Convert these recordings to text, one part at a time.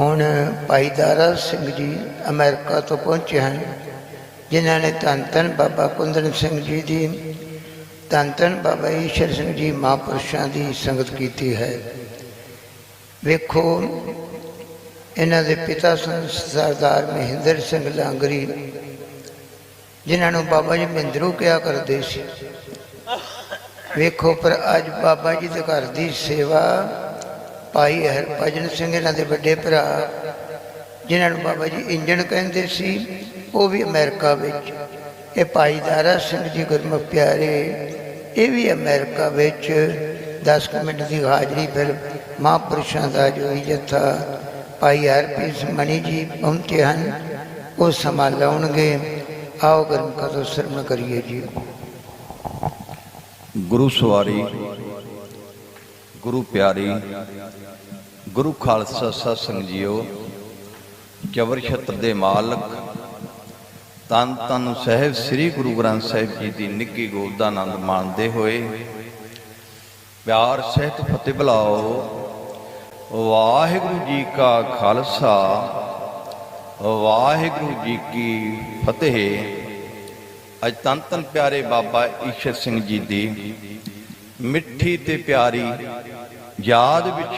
ਹੁਣ ਭਾਈ ਦਾਰਾ ਸਿੰਘ ਜੀ ਅਮਰੀਕਾ ਤੋਂ ਪਹੁੰਚੇ ਹਨ, ਜਿਨ੍ਹਾਂ ਨੇ ਧੰਨ ਧੰਨ ਬਾਬਾ ਕੁੰਦਨ ਸਿੰਘ ਜੀ ਦੀ, ਧੰਨ ਧੰਨ ਬਾਬਾ ਈਸ਼ਰ ਸਿੰਘ ਜੀ ਮਹਾਂਪੁਰਸ਼ਾਂ ਦੀ ਸੰਗਤ ਕੀਤੀ ਹੈ। ਵੇਖੋ, ਇਹਨਾਂ ਦੇ ਪਿਤਾ ਸਨ ਸਰਦਾਰ ਮਹਿੰਦਰ ਸਿੰਘ ਲਾਂਗਰੀ, ਜਿਨ੍ਹਾਂ ਨੂੰ ਬਾਬਾ ਜੀ ਮਹਿੰਦਰੂ ਕਿਹਾ ਕਰਦੇ ਸੀ। ਵੇਖੋ, ਪਰ ਅੱਜ ਬਾਬਾ ਜੀ ਦੇ ਘਰ ਦੀ ਸੇਵਾ ਭਾਈ ਹਰਭਜਨ ਸਿੰਘ ਇਹਨਾਂ ਦੇ ਵੱਡੇ ਭਰਾ, ਜਿਨ੍ਹਾਂ ਨੂੰ ਬਾਬਾ ਜੀ ਇੰਜਣ ਕਹਿੰਦੇ ਸੀ, ਉਹ ਵੀ ਅਮਰੀਕਾ ਵਿੱਚ। ਇਹ ਭਾਈ ਦਾਰਾ ਸਿੰਘ ਜੀ ਗੁਰਮੁਖ ਪਿਆਰੇ, ਇਹ ਵੀ ਅਮਰੀਕਾ ਵਿੱਚ 10 ਕੁ ਮਿੰਟ ਦੀ ਹਾਜ਼ਰੀ ਫਿਰ ਮਹਾਂਪੁਰਸ਼ਾਂ ਦਾ ਜੋ ਹੀ ਜਥਾ ਭਾਈ ਹਰਪ੍ਰੀਤ ਸਿੰਘ ਮਣੀ ਜੀ ਪਹੁੰਚੇ ਹਨ, ਉਹ ਸਮਾਂ ਲਾਉਣਗੇ। ਆਓ ਗੁਰਮੁਖਾਂ ਤੋਂ ਸਰਵਣ ਕਰੀਏ ਜੀ। ਗੁਰੂ ਸਵਾਰੀ। ਗੁਰੂ ਪਿਆਰੀ, ਗੁਰੂ ਖਾਲਸਾ ਸਤਿ ਸੰਗ ਜੀਓ ਚਵਰ ਛਤਰ ਦੇ ਮਾਲਕ, ਤਨ ਤਨ ਸਹਿਬ ਸ੍ਰੀ ਗੁਰੂ ਗ੍ਰੰਥ ਸਾਹਿਬ ਜੀ ਦੀ ਨਿੱਗੀ ਗੋਦ ਦਾ ਆਨੰਦ ਮਾਣਦੇ ਹੋਏ, ਪਿਆਰ ਸਹਿਤ ਫਤਿਹ ਬੁਲਾਓ। ਵਾਹਿਗੁਰੂ ਜੀ ਕਾ ਖਾਲਸਾ, ਵਾਹਿਗੁਰੂ ਜੀ ਕੀ ਫਤਿਹ। ਅੱਜ ਤਨ ਤਨ ਪਿਆਰੇ ਬਾਬਾ ਈਸ਼ਰ ਸਿੰਘ ਜੀ ਦੀ ਮਿੱਠੀ ਤੇ ਪਿਆਰੀ ਯਾਦ ਵਿੱਚ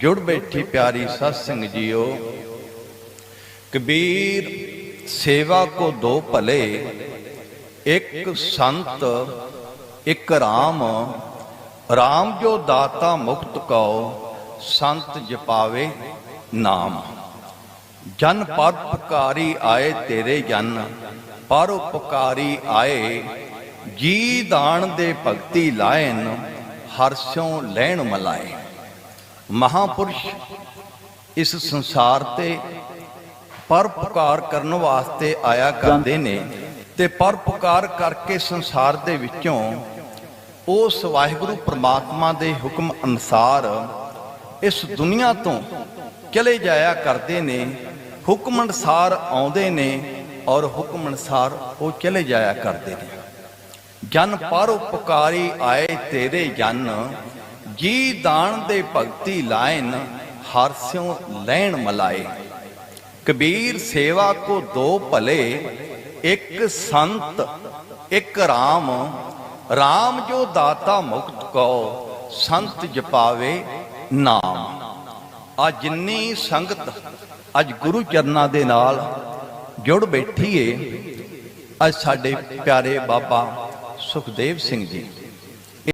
ਜੁੜ ਬੈਠੀ ਪਿਆਰੀ ਸਤ ਸਿੰਘ ਜੀਓ। ਕਬੀਰ ਸੇਵਾ ਕੋ ਦੋ ਭਲੇ, ਇੱਕ ਸੰਤ, ਇੱਕ RAM RAM ਜੋ ਦਾਤਾ ਮੁਕਤ ਕਉ, ਸੰਤ ਜਪਾਵੇ ਨਾਮ। ਜਨ ਪਰ ਪੁਕਾਰੀ ਆਏ ਤੇਰੇ ਜਨ, ਪਰ ਉਪਕਾਰੀ ਆਏ। ਜੀ ਦਾਨ ਦੇ ਭਗਤੀ ਲਾਇਨ ਹਰਸ਼ੋਂ ਲੈਣ ਮਲਾਏ। ਮਹਾਪੁਰਸ਼ ਇਸ ਸੰਸਾਰ ਤੇ ਪਰਪਕਾਰ ਕਰਨ ਵਾਸਤੇ ਆਇਆ ਕਰਦੇ ਨੇ ਤੇ ਪਰਪਕਾਰ ਕਰਕੇ ਸੰਸਾਰ ਦੇ ਵਿੱਚੋਂ ਉਸ ਵਾਹਿਗੁਰੂ ਪ੍ਰਮਾਤਮਾ ਦੇ ਹੁਕਮ ਅਨੁਸਾਰ ਇਸ ਦੁਨੀਆ ਤੋਂ ਚਲੇ ਜਾਇਆ ਕਰਦੇ ਨੇ ਹੁਕਮ ਅਨੁਸਾਰ ਆਉਂਦੇ ਨੇ ਔਰ ਹੁਕਮ ਅਨੁਸਾਰ ਉਹ ਚਲੇ ਜਾਇਆ ਕਰਦੇ ਨੇ। ਜਨ ਪਰ ਉਪਕਾਰੀ ਆਏ ਤੇਰੇ ਜਨ, ਜੀ ਦਾਨ ਦੇ ਭਗਤੀ ਲਾਇਨ ਹਰਸਿਓ ਲੈਣ ਮਲਾਏ। ਕਬੀਰ ਸੇਵਾ ਕੋ ਦੋ ਭਲੇ, ਇੱਕ ਸੰਤ, ਇੱਕ RAM RAM ਜੋ ਦਾਤਾ ਮੁਕਤ ਕੋ ਸੰਤ ਜਪਾਵੇ ਨਾਮ। ਆ ਜਿੰਨੀ ਸੰਗਤ ਅੱਜ ਗੁਰੂ ਚਰਨਾਂ ਦੇ ਨਾਲ ਜੁੜ ਬੈਠੀ ਏ, ਅੱਜ ਸਾਡੇ ਪਿਆਰੇ ਬਾਬਾ ਸੁਖਦੇਵ ਸਿੰਘ ਜੀ।